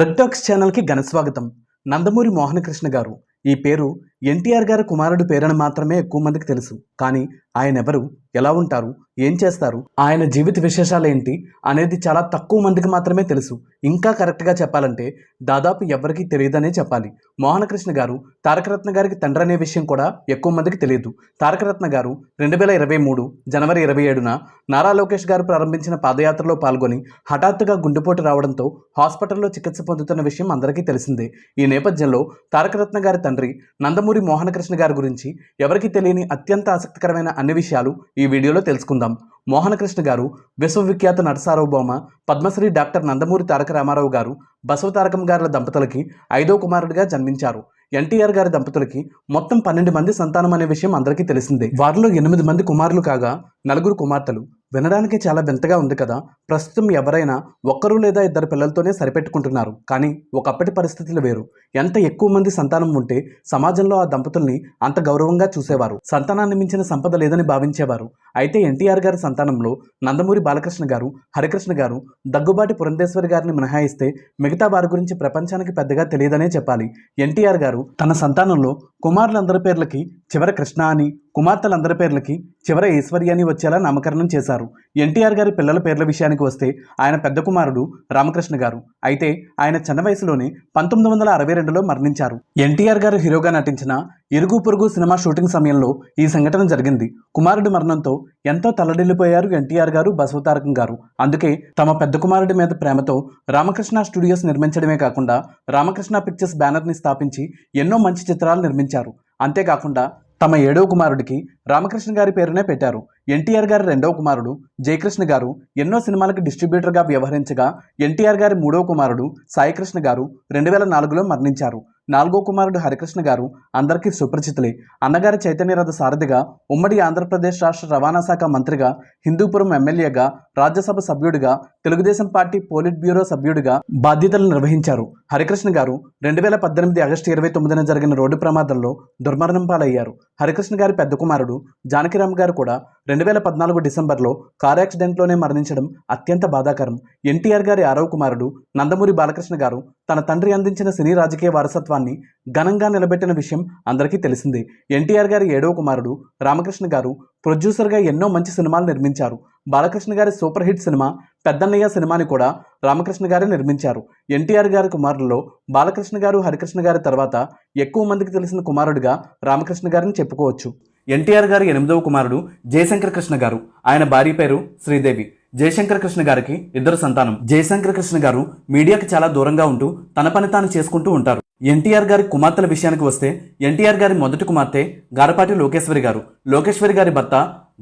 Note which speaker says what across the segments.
Speaker 1: ప్రత్యక్ష ఛానల్కి ఘనస్వాగతం నందమూరి మోహనకృష్ణ గారు. ఈ పేరు ఎన్టీఆర్ గారి కుమారుడు పేరని మాత్రమే ఎక్కువ మందికి తెలుసు. కానీ ఆయన ఎవరు ఎలా ఉంటారు? ఏం చేస్తారు? ఆయన జీవిత విశేషాలు ఏంటి అనేది చాలా తక్కువ మందికి మాత్రమే తెలుసు. ఇంకా కరెక్ట్గా చెప్పాలంటే దాదాపు ఎవరికీ తెలియదనే చెప్పాలి. మోహనకృష్ణ గారు తారకరత్న గారికి తండ్రి అనే విషయం కూడా ఎక్కువ మందికి తెలియదు. తారకరత్న గారు రెండు వేల ఇరవై మూడు జనవరి ఇరవై ఏడున నారా లోకేష్ గారు ప్రారంభించిన పాదయాత్రలో పాల్గొని హఠాత్తుగా గుండెపోటు రావడంతో హాస్పిటల్లో చికిత్స పొందుతున్న విషయం అందరికీ తెలిసిందే. ఈ నేపథ్యంలో తారకరత్న గారి తండ్రి నందమూరి మోహనకృష్ణ గారి గురించి ఎవరికి తెలియని అత్యంత ఆసక్తికరమైన అన్ని విషయాలు ఈ వీడియోలో తెలుసుకుందాం. మోహనకృష్ణ గారు విశ్వవిఖ్యాత నటసార్వభౌమ పద్మశ్రీ డాక్టర్ నందమూరి తారక రామారావు గారు బసవ తారకం గారుల దంపతులకి ఐదో కుమారుడిగా జన్మించారు. ఎన్టీఆర్ గారి దంపతులకి మొత్తం పన్నెండు మంది సంతానం అనే విషయం అందరికీ తెలిసిందే. వారిలో ఎనిమిది మంది కుమారులు కాగా నలుగురు కుమార్తెలు. వినడానికి చాలా వింతగా ఉంది కదా. ప్రస్తుతం ఎవరైనా ఒక్కరు లేదా ఇద్దరు పిల్లలతోనే సరిపెట్టుకుంటున్నారు. కానీ ఒకప్పటి పరిస్థితులు వేరు. ఎంత ఎక్కువ మంది సంతానం ఉంటే సమాజంలో ఆ దంపతుల్ని అంత గౌరవంగా చూసేవారు. సంతానాన్ని మించిన సంపద లేదని భావించేవారు. అయితే ఎన్టీఆర్ గారి సంతానంలో నందమూరి బాలకృష్ణ గారు హరికృష్ణ గారు దగ్గుబాటి పురంధేశ్వరి గారిని మినహాయిస్తే మిగతా వారి గురించి ప్రపంచానికి పెద్దగా తెలియదనే చెప్పాలి. ఎన్టీఆర్ గారు తన సంతానంలో కుమారులందరి పేర్లకి చివర కృష్ణ అని కుమార్తెలందరి పేర్లకి చివర ఈశ్వర్య అని వచ్చేలా నామకరణం చేశారు. ఎన్టీఆర్ గారి పిల్లల పేర్ల విషయానికి వస్తే ఆయన పెద్ద కుమారుడు రామకృష్ణ గారు. అయితే ఆయన చిన్న వయసులోనే పంతొమ్మిది వందల అరవై రెండులో మరణించారు. ఎన్టీఆర్ గారు హీరోగా నటించిన ఇరుగు పొరుగు సినిమా షూటింగ్ సమయంలో ఈ సంఘటన జరిగింది. కుమారుడి మరణంతో ఎంతో తల్లడిల్లిపోయారు ఎన్టీఆర్ గారు బసవతారకం గారు. అందుకే తమ పెద్ద కుమారుడి మీద ప్రేమతో రామకృష్ణ స్టూడియోస్ నిర్మించడమే కాకుండా రామకృష్ణ పిక్చర్స్ బ్యానర్ని స్థాపించి ఎన్నో మంచి చిత్రాలు నిర్మించారు. అంతేకాకుండా తమ ఏడవ కుమారుడికి రామకృష్ణ గారి పేరునే పెట్టారు. ఎన్టీఆర్ గారి రెండవ కుమారుడు జయకృష్ణ గారు ఎన్నో సినిమాలకు డిస్ట్రిబ్యూటర్గా వ్యవహరించగా ఎన్టీఆర్ గారి మూడవ కుమారుడు సాయికృష్ణ గారు రెండు వేల నాలుగులో మరణించారు. నాలుగో కుమారుడు హరికృష్ణ గారు అందరికీ సుపరిచితులే. అన్నగారి చైతన్యరథ సారథిగా ఉమ్మడి ఆంధ్రప్రదేశ్ రాష్ట్ర రవాణా శాఖ మంత్రిగా హిందూపురం ఎమ్మెల్యేగా రాజ్యసభ సభ్యుడిగా తెలుగుదేశం పార్టీ పోలిట్ బ్యూరో సభ్యుడిగా బాధ్యతలు నిర్వహించారు. హరికృష్ణ గారు రెండు వేల పద్దెనిమిది ఆగస్టు ఇరవై తొమ్మిదిన జరిగిన రోడ్డు ప్రమాదంలో దుర్మరణం పాలయ్యారు. హరికృష్ణ గారి పెద్ద కుమారుడు జానకిరామ్ గారు కూడా రెండు వేల పద్నాలుగు డిసెంబర్లో కార్ యాక్సిడెంట్లోనే మరణించడం అత్యంత బాధాకరం. ఎన్టీఆర్ గారి ఆరవ కుమారుడు నందమూరి బాలకృష్ణ గారు తన తండ్రి అందించిన సినీ రాజకీయ వారసత్వాన్ని ఘనంగా నిలబెట్టిన విషయం అందరికీ తెలిసిందే. ఎన్టీఆర్ గారి ఏడవ కుమారుడు రామకృష్ణ గారు ప్రొడ్యూసర్గా ఎన్నో మంచి సినిమాలు నిర్మించారు. బాలకృష్ణ గారి సూపర్ హిట్ సినిమా పెద్దన్నయ్య సినిమాని కూడా రామకృష్ణ గారే నిర్మించారు. ఎన్టీఆర్ గారి కుమారుల్లో బాలకృష్ణ గారు హరికృష్ణ గారి తర్వాత ఎక్కువ మందికి తెలిసిన కుమారుడిగా రామకృష్ణ గారిని చెప్పుకోవచ్చు. ఎన్టీఆర్ గారి ఎనిమిదవ కుమారుడు జయశంకర్ కృష్ణ గారు. ఆయన భార్య పేరు శ్రీదేవి. జయశంకర్ కృష్ణ గారికి ఇద్దరు సంతానం. జయశంకర్ కృష్ణ గారు మీడియాకి చాలా దూరంగా ఉంటూ తన పని తాను చేసుకుంటూ ఉంటారు. ఎన్టీఆర్ గారి కుమార్తెల విషయానికి వస్తే ఎన్టీఆర్ గారి మొదటి కుమార్తె గారపాటి లోకేశ్వరి గారు. లోకేశ్వరి గారి భర్త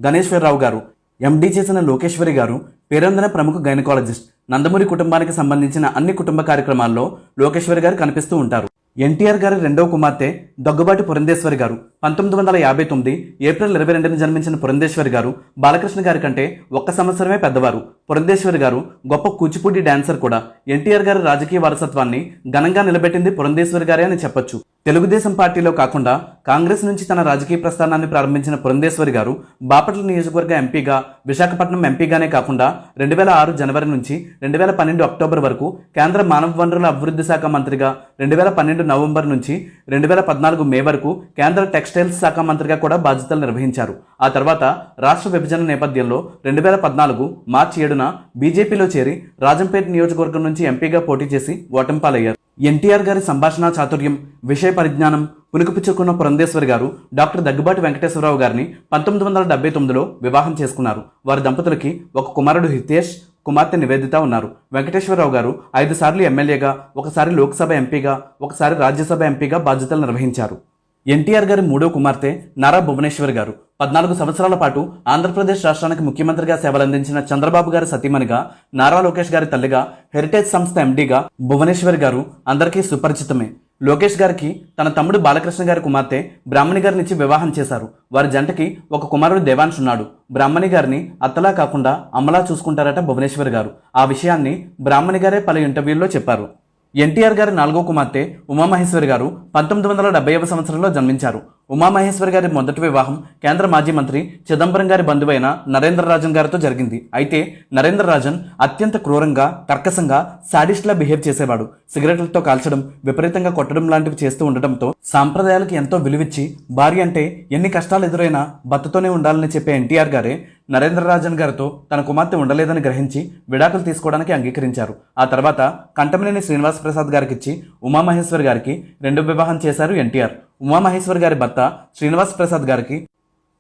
Speaker 1: గణేశ్వరరావు గారు. ఎండీ చేసిన లోకేశ్వరి గారు పేరొందిన ప్రముఖ గైనకాలజిస్ట్. నందమూరి కుటుంబానికి సంబంధించిన అన్ని కుటుంబ కార్యక్రమాల్లో లోకేశ్వరి గారు కనిపిస్తూ ఉంటారు. ఎన్టీఆర్ గారి రెండవ కుమార్తె దగ్గుబాటి పురంధేశ్వరి గారు. పంతొమ్మిది వందల యాభై తొమ్మిది ఏప్రిల్ ఇరవై రెండున జన్మించిన పురంధేశ్వరి గారు బాలకృష్ణ గారి కంటే ఒక్క సంవత్సరమే పెద్దవారు. పురంధేశ్వరి గారు గొప్ప కూచిపూడి డాన్సర్ కూడా. ఎన్టీఆర్ గారి రాజకీయ వారసత్వాన్ని ఘనంగా నిలబెట్టింది పురంధేశ్వరి గారే అని చెప్పొచ్చు. తెలుగుదేశం పార్టీలో కాకుండా కాంగ్రెస్ నుంచి తన రాజకీయ ప్రస్థానాన్ని ప్రారంభించిన పురంధేశ్వరి గారు బాపట్ల నియోజకవర్గ ఎంపీగా విశాఖపట్నం ఎంపీగానే కాకుండా రెండు వేల ఆరు జనవరి నుంచి రెండు వేల పన్నెండు అక్టోబర్ వరకు కేంద్ర మానవ వనరుల అభివృద్ధి శాఖ మంత్రిగా రెండు వేల పన్నెండు నవంబర్ నుంచి రెండు వేల పద్నాలుగు మే వరకు కేంద్ర టెక్స్టైల్స్ శాఖ మంత్రిగా కూడా బాధ్యతలు నిర్వహించారు. ఆ తర్వాత రాష్ట్ర విభజన నేపథ్యంలో రెండు వేల పద్నాలుగు మార్చి ఏడున బీజేపీలో చేరి రాజంపేట నియోజకవర్గం నుంచి ఎంపీగా పోటీ చేసి ఓటంపాలయ్యారు. ఎన్టీఆర్ గారి సంభాషణ చాతుర్యం విషయ పరిజ్ఞానం పులుకుపుచ్చుకున్న పురంధేశ్వరి గారు డాక్టర్ దగ్గుబాటి వెంకటేశ్వరరావు గారిని పంతొమ్మిది వందల డెబ్బై తొమ్మిదిలో వివాహం చేసుకున్నారు. వారి దంపతులకి ఒక కుమారుడు హితేష్ కుమార్తె నివేదిత ఉన్నారు. వెంకటేశ్వరరావు గారు ఐదు సార్లు ఎమ్మెల్యేగా ఒకసారి లోక్సభ ఎంపీగా ఒకసారి రాజ్యసభ ఎంపీగా బాధ్యతలు నిర్వహించారు. ఎన్టీఆర్ గారి మూడో కుమార్తె నారా భువనేశ్వర్ గారు. పద్నాలుగు సంవత్సరాల పాటు ఆంధ్రప్రదేశ్ రాష్ట్రానికి ముఖ్యమంత్రిగా సేవలందించిన చంద్రబాబు గారి సతీమణిగా నారా లోకేష్ గారి తల్లిగా హెరిటేజ్ సంస్థ ఎండీగా భువనేశ్వర్ గారు అందరికీ సుపరిచితమే. లోకేష్ గారికి తన తమ్ముడు బాలకృష్ణ గారి కుమార్తె బ్రాహ్మణి గారినిచ్చి వివాహం చేశారు. వారి జంటకి ఒక కుమారుడు దేవాంశ్ ఉన్నాడు. బ్రాహ్మణి గారిని అత్తలా కాకుండా అమ్మలా చూసుకుంటారట భువనేశ్వర్ గారు. ఆ విషయాన్ని బ్రాహ్మణి గారే పలు ఇంటర్వ్యూల్లో చెప్పారు. ఎన్టీఆర్ గారి నాలుగో కుమార్తె ఉమామహేశ్వరి గారు పంతొమ్మిది వందల డెబ్బైవ సంవత్సరంలో జన్మించారు. ఉమామహేశ్వర్ గారి మొదటి వివాహం కేంద్ర మాజీ మంత్రి చిదంబరం గారి బంధువైన నరేంద్ర రాజన్ గారితో జరిగింది. అయితే నరేంద్ర రాజన్ అత్యంత క్రూరంగా కర్కశంగా సాడిస్ట్లా బిహేవ్ చేసేవాడు. సిగరెట్లతో కాల్చడం విపరీతంగా కొట్టడం లాంటివి చేస్తూ ఉండటంతో సాంప్రదాయాలకు ఎంతో విలువిచ్చి భార్య అంటే ఎన్ని కష్టాలు ఎదురైనా భర్తతోనే ఉండాలని చెప్పే ఎన్టీఆర్ గారే నరేంద్ర రాజన్ గారితో తన కుమార్తె ఉండలేదని గ్రహించి విడాకులు తీసుకోవడానికి అంగీకరించారు. ఆ తర్వాత కంటమనేని శ్రీనివాస్ ప్రసాద్ గారికి ఇచ్చి ఉమామహేశ్వర్ గారికి రెండు వివాహం చేశారు ఎన్టీఆర్. ఉమామహేశ్వర్ గారి భర్త శ్రీనివాస్ ప్రసాద్ గారికి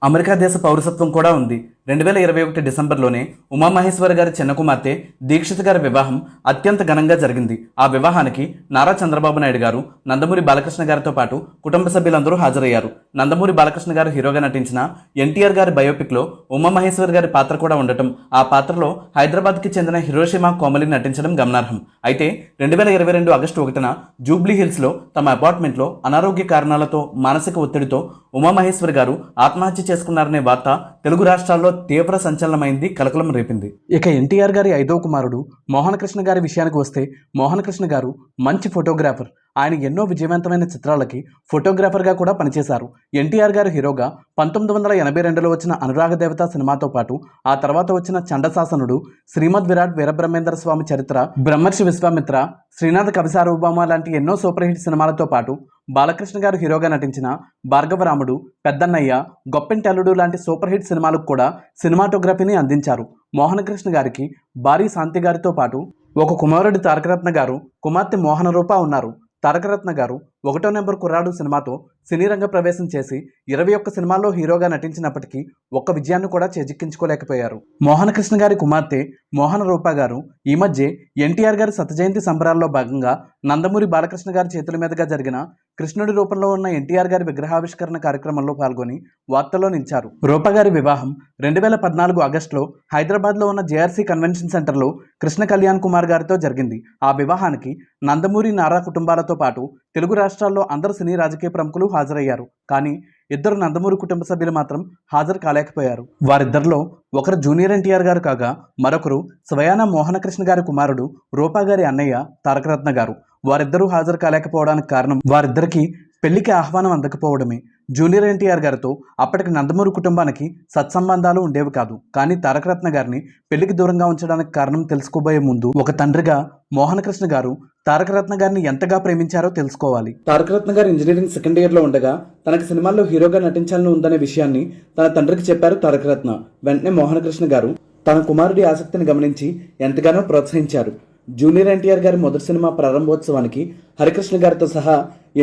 Speaker 1: అమెరికా దేశ పౌరసత్వం కూడా ఉంది. రెండు వేల ఇరవై ఒకటి డిసెంబర్లోనే ఉమామహేశ్వర్ గారి చిన్న కుమార్తె దీక్షిత్ గారి వివాహం అత్యంత ఘనంగా జరిగింది. ఆ వివాహానికి నారా చంద్రబాబు నాయుడు గారు నందమూరి బాలకృష్ణ గారితో పాటు కుటుంబ సభ్యులందరూ హాజరయ్యారు. నందమూరి బాలకృష్ణ గారు హీరోగా నటించిన ఎన్టీఆర్ గారి బయోపిక్లో ఉమామహేశ్వర్ గారి పాత్ర కూడా ఉండటం ఆ పాత్రలో హైదరాబాద్కి చెందిన హిరోషిమా కోమలి నటించడం గమనార్హం. అయితే రెండు వేల ఇరవై రెండు ఆగస్టు ఒకటిన జూబ్లీ హిల్స్లో తమ అపార్ట్మెంట్లో అనారోగ్య కారణాలతో మానసిక ఒత్తిడితో ఉమామహేశ్వర్ గారు ఆత్మహత్య చేసుకున్నారనే వార్త తెలుగు రాష్ట్రాల్లో తీవ్ర సంచలనమైంది కలకలం రేపింది. ఇక ఎన్టీఆర్ గారి ఐదో కుమారుడు మోహనకృష్ణ గారి విషయానికి వస్తే మోహనకృష్ణ గారు మంచి ఫోటోగ్రాఫర్. ఆయన ఎన్నో విజయవంతమైన చిత్రాలకి ఫోటోగ్రాఫర్గా కూడా పనిచేశారు. ఎన్టీఆర్ గారు హీరోగా పంతొమ్మిది వందల ఎనభై రెండులో వచ్చిన అనురాగ దేవత సినిమాతో పాటు ఆ తర్వాత వచ్చిన చండశాసనుడు శ్రీమద్ విరాట్ వీరబ్రహ్మేంద్ర స్వామి చరిత్ర బ్రహ్మర్షి విశ్వామిత్ర శ్రీనాథ కవిసార్వభౌమ లాంటి ఎన్నో సూపర్ హిట్ సినిమాలతో పాటు బాలకృష్ణ గారు హీరోగా నటించిన భార్గవరాముడు పెద్దన్నయ్య గొప్పెంటల్లుడు లాంటి సూపర్ హిట్ సినిమాలకు కూడా సినిమాటోగ్రఫీని అందించారు. మోహనకృష్ణ గారికి భారీ శాంతి గారితో పాటు ఒక కుమారుడు తారకరత్న గారు కుమార్తె మోహన రూప ఉన్నారు. తారకరత్న గారు ఒకటో నెంబర్ కుర్రాడు సినిమాతో సినీ రంగ ప్రవేశం చేసి ఇరవై ఒక్క సినిమాల్లో హీరోగా నటించినప్పటికీ ఒక్క విజయాన్ని కూడా చేజిక్కించుకోలేకపోయారు. మోహనకృష్ణ గారి కుమార్తె మోహన రూప గారు ఈ మధ్య ఎన్టీఆర్ గారి శతజయంతి సంబరాల్లో భాగంగా నందమూరి బాలకృష్ణ గారి చేతుల మీదుగా జరిగిన కృష్ణుడి రూపంలో ఉన్న ఎన్టీఆర్ గారి విగ్రహావిష్కరణ కార్యక్రమంలో పాల్గొని వార్తల్లో నిలిచారు. రూప గారి వివాహం రెండు వేల పద్నాలుగు ఆగస్టులో హైదరాబాద్లో ఉన్న జేఆర్సీ కన్వెన్షన్ సెంటర్లో కృష్ణ కళ్యాణ్ కుమార్ గారితో జరిగింది. ఆ వివాహానికి నందమూరి నారా కుటుంబాలతో పాటు తెలుగు రాష్ట్రాల్లో అందరు సినీ రాజకీయ ప్రముఖులు హాజరయ్యారు. కానీ ఇద్దరు నందమూరి కుటుంబ సభ్యులు మాత్రం హాజరు కాలేకపోయారు. వారిద్దరిలో ఒకరు జూనియర్ ఎన్టీఆర్ గారు కాగా మరొకరు స్వయాన మోహనకృష్ణ గారి కుమారుడు రూపా గారి అన్నయ్య తారకరత్న గారు. వారిద్దరూ హాజరు కాలేకపోవడానికి కారణం వారిద్దరికీ పెళ్ళికి ఆహ్వానం అందకపోవడమే. జూనియర్ ఎన్టీఆర్ గారితో అప్పటికి నందమూరి కుటుంబానికి సత్సంబంధాలు ఉండేవి కాదు. కానీ తారకరత్న గారిని పెళ్ళికి దూరంగా ఉంచడానికి కారణం తెలుసుకోబోయే ముందు ఒక తండ్రిగా మోహనకృష్ణ గారు తారకరత్న గారిని ఎంతగా ప్రేమించారో తెలుసుకోవాలి. తారకరత్న గారు ఇంజనీరింగ్ సెకండ్ ఇయర్లో ఉండగా తనకి సినిమాల్లో హీరోగా నటించాలని ఉందనే విషయాన్ని తన తండ్రికి చెప్పారు తారకరత్న. వెంటనే మోహనకృష్ణ గారు తన కుమారుడి ఆసక్తిని గమనించి ఎంతగానో ప్రోత్సహించారు. జూనియర్ ఎన్టీఆర్ గారి మొదటి సినిమా ప్రారంభోత్సవానికి హరికృష్ణ గారితో సహా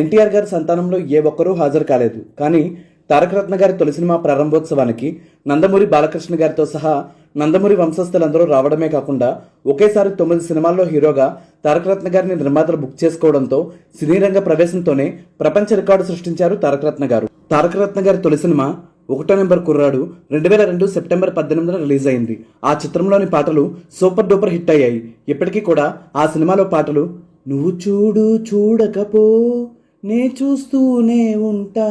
Speaker 1: ఎన్టీఆర్ గారి సంతానంలో ఏ ఒక్కరూ హాజరు కాలేదు. కానీ తారకరత్న గారి తొలి సినిమా ప్రారంభోత్సవానికి నందమూరి బాలకృష్ణ గారితో సహా నందమూరి వంశస్థులందరూ రావడమే కాకుండా ఒకేసారి తొమ్మిది సినిమాల్లో హీరోగా తారకరత్న గారిని నిర్మాతలు బుక్ చేసుకోవడంతో సినీ రంగ ప్రవేశంతోనే ప్రపంచ రికార్డు సృష్టించారు తారకరత్న గారు. తారకరత్న గారి తొలి సినిమా ఒకటో నెంబర్ కుర్రాడు రెండు వేల రెండు సెప్టెంబర్ పద్దెనిమిదిన రిలీజ్ అయింది. ఆ చిత్రంలోని పాటలు సూపర్ డూపర్ హిట్ అయ్యాయి. ఇప్పటికీ కూడా ఆ సినిమాలో పాటలు నువ్వు చూడు చూడకపో నే చూస్తూనే ఉంటా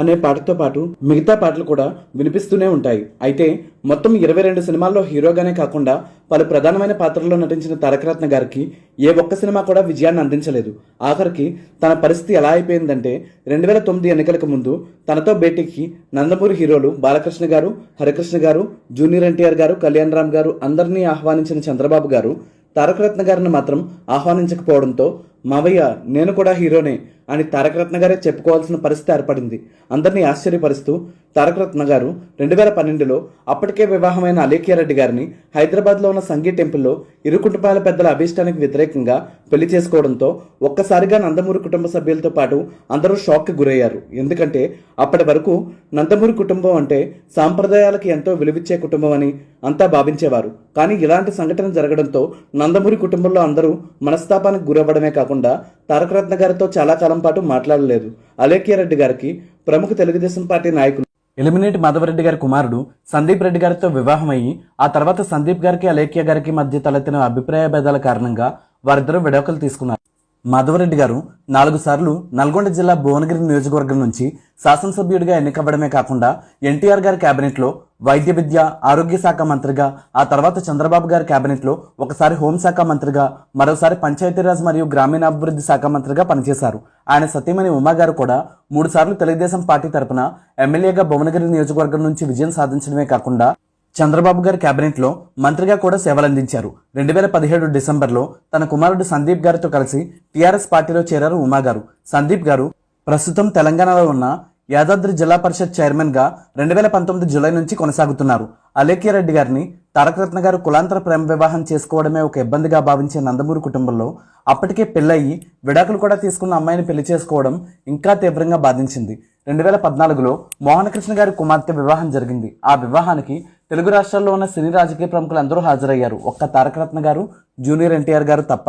Speaker 1: అనే పాటతో పాటు మిగతా పాటలు కూడా వినిపిస్తూనే ఉంటాయి. అయితే మొత్తం ఇరవై రెండు సినిమాల్లో హీరోగానే కాకుండా పలు ప్రధానమైన పాత్రల్లో నటించిన తారకరత్న గారికి ఏ ఒక్క సినిమా కూడా విజయాన్ని అందించలేదు. ఆఖరికి తన పరిస్థితి ఎలా అయిపోయిందంటే రెండు వేల తొమ్మిది ఎన్నికలకు ముందు తనతో భేటీకి నందమూరి హీరోలు బాలకృష్ణ గారు హరికృష్ణ గారు జూనియర్ ఎన్టీఆర్ గారు కళ్యాణ్ రామ్ గారు అందరినీ ఆహ్వానించిన చంద్రబాబు గారు తారకరత్న గారిని మాత్రం ఆహ్వానించకపోవడంతో మావయ్య నేను కూడా హీరోనే అని తారకరత్న గారే చెప్పుకోవాల్సిన పరిస్థితి ఏర్పడింది. అందరినీ ఆశ్చర్యపరుస్తూ తారకరత్న గారు రెండు వేల పన్నెండులో అప్పటికే వివాహమైన అలేఖ్యారెడ్డి గారిని హైదరాబాద్లో ఉన్న సంగీ టెంపుల్లో ఇరు కుటుంబాల పెద్దల అభీష్టానికి వ్యతిరేకంగా పెళ్ళి చేసుకోవడంతో ఒక్కసారిగా నందమూరి కుటుంబ సభ్యులతో పాటు అందరూ షాక్కి గురయ్యారు. ఎందుకంటే అప్పటి వరకు నందమూరి కుటుంబం అంటే సాంప్రదాయాలకి ఎంతో విలువిచ్చే కుటుంబం అని అంతా భావించేవారు. కానీ ఇలాంటి సంఘటన జరగడంతో నందమూరి కుటుంబంలో అందరూ మనస్తాపానికి గురవ్వడమే కాకుండా తారకరత్న గారితో చాలా కాలం పాటు మాట్లాడలేదు. అలేఖ్యారెడ్డి గారికి ప్రముఖ తెలుగుదేశం పార్టీ నాయకులు ఎలిమినేట్ మాధవరెడ్డి గారి కుమారుడు సందీప్ రెడ్డి గారితో వివాహం అయ్యి ఆ తర్వాత సందీప్ గారికి అలేఖ్య గారికి మధ్య తలెత్తిన అభిప్రాయ భేదాల కారణంగా వారిద్దరూ విడాకులు తీసుకున్నారు. మాధవరెడ్డి గారు నాలుగు సార్లు నల్గొండ జిల్లా భువనగిరి నియోజకవర్గం నుంచి శాసనసభ్యుడిగా ఎన్నికవ్వడమే కాకుండా ఎన్టీఆర్ గారి కేబినెట్లో వైద్య విద్య ఆరోగ్య శాఖ మంత్రిగా ఆ తర్వాత చంద్రబాబు గారి కేబినెట్లో ఒకసారి హోంశాఖ మంత్రిగా మరోసారి పంచాయతీరాజ్ మరియు గ్రామీణాభివృద్ధి శాఖ మంత్రిగా పనిచేశారు. ఆయన సతీమణి ఉమా గారు కూడా మూడు సార్లు తెలుగుదేశం పార్టీ తరపున ఎమ్మెల్యేగా భువనగిరి నియోజకవర్గం నుంచి విజయం సాధించడమే కాకుండా చంద్రబాబు గారి కేబినెట్లో మంత్రిగా కూడా సేవలందించారు రెండు వేల పదిహేడు డిసెంబర్లో తన కుమారుడు సందీప్ గారితో కలిసి టీఆర్ఎస్ పార్టీలో చేరారు ఉమా గారు. సందీప్ గారు ప్రస్తుతం తెలంగాణలో ఉన్న యాదాద్రి జిల్లా పరిషత్ చైర్మన్గా రెండు వేల పంతొమ్మిది జూలై నుంచి కొనసాగుతున్నారు. అలేఖ్యారెడ్డి గారిని తారకరత్న గారు కులాంతర ప్రేమ వివాహం చేసుకోవడమే ఒక ఇబ్బందిగా భావించే నందమూరి కుటుంబంలో అప్పటికే పెళ్ళయి విడాకులు కూడా తీసుకున్న అమ్మాయిని పెళ్ళి చేసుకోవడం ఇంకా తీవ్రంగా బాధించింది. రెండు వేల పద్నాలుగులో మోహనకృష్ణ గారి కుమార్తె వివాహం జరిగింది. ఆ వివాహానికి తెలుగు రాష్ట్రాల్లో ఉన్న సినీ రాజకీయ ప్రముఖులు అందరూ హాజరయ్యారు. ఒక్క తారకరత్న గారు జూనియర్ ఎన్టీఆర్ గారు తప్ప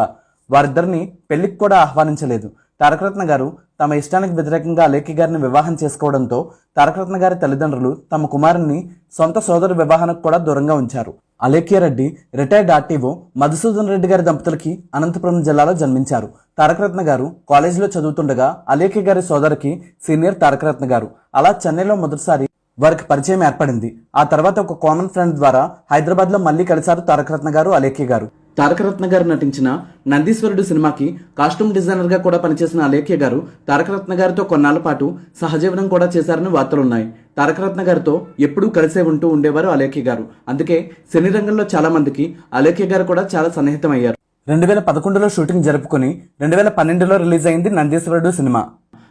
Speaker 1: వారిద్దరిని పెళ్ళికి కూడా ఆహ్వానించలేదు. తారకరత్న గారు తమ ఇష్టానికి వ్యతిరేకంగా అలేఖి గారిని వివాహం చేసుకోవడంతో తారకరత్న గారి తల్లిదండ్రులు తమ కుమారుని సొంత సోదరు వివాహానికి కూడా దూరంగా ఉంచారు. అలేఖ్యారెడ్డి రిటైర్డ్ ఆర్టీఓ మధుసూదన్ రెడ్డి గారి దంపతులకి అనంతపురం జిల్లాలో జన్మించారు. తారకరత్న గారు కాలేజీలో చదువుతుండగా అలేఖ్య గారి సోదరికి సీనియర్ తారకరత్న గారు. అలా చెన్నైలో మొదటిసారి వారికి పరిచయం ఏర్పడింది. ఆ తర్వాత ఒక కామన్ ఫ్రెండ్ ద్వారా హైదరాబాద్లో మళ్ళీ కలిశారు తారకరత్న గారు అలేఖ్య గారు. తారకరత్న గారు నటించిన నందీశ్వరుడు సినిమాకి కాస్ట్యూమ్ డిజైనర్గా కూడా పనిచేసిన అలేఖ్య గారు తారకరత్న గారితో కొన్నాళ్ళ పాటు సహజీవనం కూడా చేశారని వార్తలున్నాయి తారకరత్న గారితో ఎప్పుడూ కలిసే ఉంటూ ఉండేవారు అలేఖ్య గారు. అందుకే సినీ రంగంలో చాలా మందికి అలేఖ్య గారు కూడా చాలా సన్నిహితం అయ్యారు రెండు వేల పదకొండులో షూటింగ్ జరుపుకుని రెండు వేల పన్నెండులో రిలీజ్ అయింది నందీశ్వరుడు సినిమా.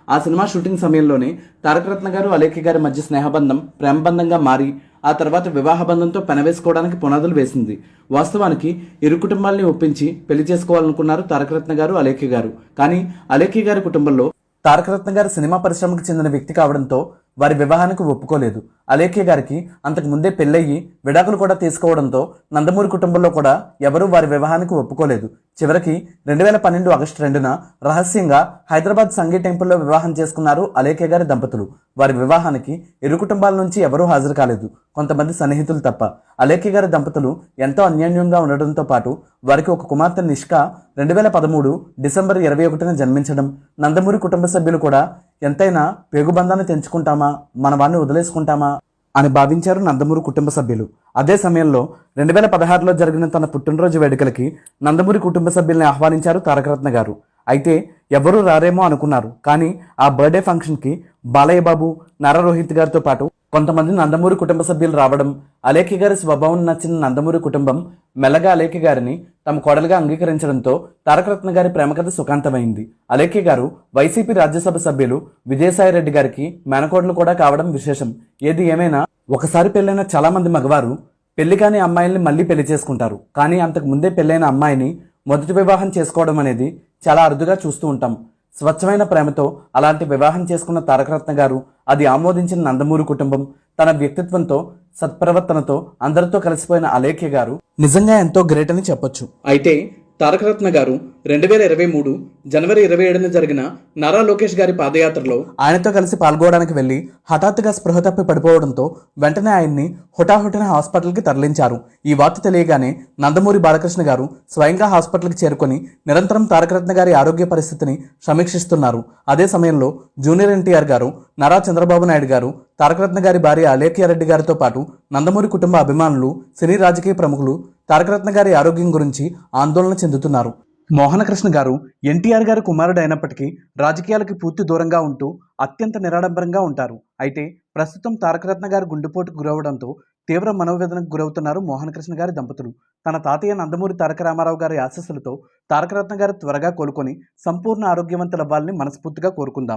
Speaker 1: ఆ సినిమా షూటింగ్ సమయంలోనే తారకరత్న గారు అలేఖ్య గారి మధ్య స్నేహబంధం ప్రేమబంధంగా మారి ఆ తర్వాత వివాహ బంధంతో పెనవేసుకోవడానికి పునాదులు వేసింది. వాస్తవానికి ఇరు కుటుంబాల్ని ఒప్పించి పెళ్ళి చేసుకోవాలనుకున్నారు తారకరత్న గారు అలేఖ్య గారు. కానీ అలేఖ్య గారి కుటుంబంలో తారకరత్న గారు సినిమా పరిశ్రమకు చెందిన వ్యక్తి కావడంతో వారి వివాహానికి ఒప్పుకోలేదు. అలేఖ్య గారికి అంతకు ముందే పెళ్ళయ్యి విడాకులు కూడా తీసుకోవడంతో నందమూరి కుటుంబంలో కూడా ఎవరూ వారి వివాహానికి ఒప్పుకోలేదు. చివరికి రెండు వేల పన్నెండు ఆగస్టు రెండున రహస్యంగా హైదరాబాద్ సంగీ టెంపుల్లో వివాహం చేసుకున్నారు అలేఖ్య గారి దంపతులు. వారి వివాహానికి ఇరు కుటుంబాల నుంచి ఎవరూ హాజరు కాలేదు. కొంతమంది సన్నిహితులు తప్ప. అలేఖ్య గారి దంపతులు ఎంతో అన్యోన్యంగా ఉండడంతో పాటు వారికి ఒక కుమార్తె నిష్క రెండు వేల పదమూడు డిసెంబర్ ఇరవై ఒకటిన జన్మించడం. నందమూరి కుటుంబ సభ్యులు కూడా ఎంతైనా పేగుబంధాన్ని తెంచుకుంటామా? మన వారిని వదిలేసుకుంటామా? అని భావించారు నందమూరి కుటుంబ సభ్యులు. అదే సమయంలో రెండు వేల పదహారులో జరిగిన తన పుట్టినరోజు వేడుకలకి నందమూరి కుటుంబ సభ్యుల్ని ఆహ్వానించారు తారకరత్న గారు. అయితే ఎవరూ రారేమో అనుకున్నారు. కానీ ఆ బర్త్డే ఫంక్షన్కి బాలయ్య బాబు నారా రోహిత్ గారితో పాటు కొంతమంది నందమూరి కుటుంబ సభ్యులు రావడం అలేఖ్య గారి స్వభావం నచ్చిన నందమూరి కుటుంబం మెల్లగా అలేఖ్య గారిని తమ కోడలుగా అంగీకరించడంతో తారకరత్న గారి ప్రేమ కథ సుఖాంతమైంది. అలేఖ్య గారు వైసీపీ రాజ్యసభ సభ్యులు విజయసాయిరెడ్డి గారికి మేనకోడలు కూడా కావడం విశేషం. ఏది ఏమైనా ఒకసారి పెళ్ళైన చాలామంది మగవారు పెళ్ళి కాని అమ్మాయిల్ని మళ్ళీ పెళ్ళి చేసుకుంటారు. కానీ అంతకు ముందే పెళ్ళైన అమ్మాయిని మొదటి వివాహం చేసుకోవడం అనేది చాలా అరుదుగా చూస్తూ ఉంటాం. స్వచ్ఛమైన ప్రేమతో అలాంటి వివాహం చేసుకున్న తారకరత్న గారు అది ఆమోదించిన నందమూరి కుటుంబం తన వ్యక్తిత్వంతో సత్ప్రవర్తనతో అందరితో కలిసిపోయిన అలేఖ్య గారు నిజంగా ఎంతో గ్రేట్ అని చెప్పొచ్చు. అయితే తారకరత్న గారు రెండు వేల ఇరవై మూడు జనవరి ఇరవై ఏడున జరిగిన నారా లోకేష్ గారి పాదయాత్రలో ఆయనతో కలిసి పాల్గొనడానికి వెళ్ళి హఠాత్తుగా స్పృహ తప్పి పడిపోవడంతో వెంటనే ఆయన్ని హుటాహుటిన హాస్పిటల్కి తరలించారు. ఈ వార్త తెలియగానే నందమూరి బాలకృష్ణ గారు స్వయంగా హాస్పిటల్కి చేరుకొని నిరంతరం తారకరత్న గారి ఆరోగ్య పరిస్థితిని సమీక్షిస్తున్నారు. అదే సమయంలో జూనియర్ ఎన్టీఆర్ గారు నారా చంద్రబాబు నాయుడు గారు తారకరత్న గారి భార్య అలేఖ్యారెడ్డి గారితో పాటు నందమూరి కుటుంబ అభిమానులు సినీ రాజకీయ ప్రముఖులు తారకరత్న గారి ఆరోగ్యం గురించి ఆందోళన చెందుతున్నారు. మోహనకృష్ణ గారు ఎన్టీఆర్ గారి కుమారుడు అయినప్పటికీ రాజకీయాలకి పూర్తి దూరంగా ఉంటూ అత్యంత నిరాడంబరంగా ఉంటారు. అయితే ప్రస్తుతం తారకరత్న గారు గుండెపోటుకు గురవడంతో తీవ్ర మనోవేదనకు గురవుతున్నారు మోహనకృష్ణ గారి దంపతులు. తన తాతయ్య నందమూరి తారక రామారావు గారి ఆశస్సులతో తారకరత్న గారు త్వరగా కోలుకొని సంపూర్ణ ఆరోగ్యవంతులవ్వాలని మనస్ఫూర్తిగా కోరుకుందాం.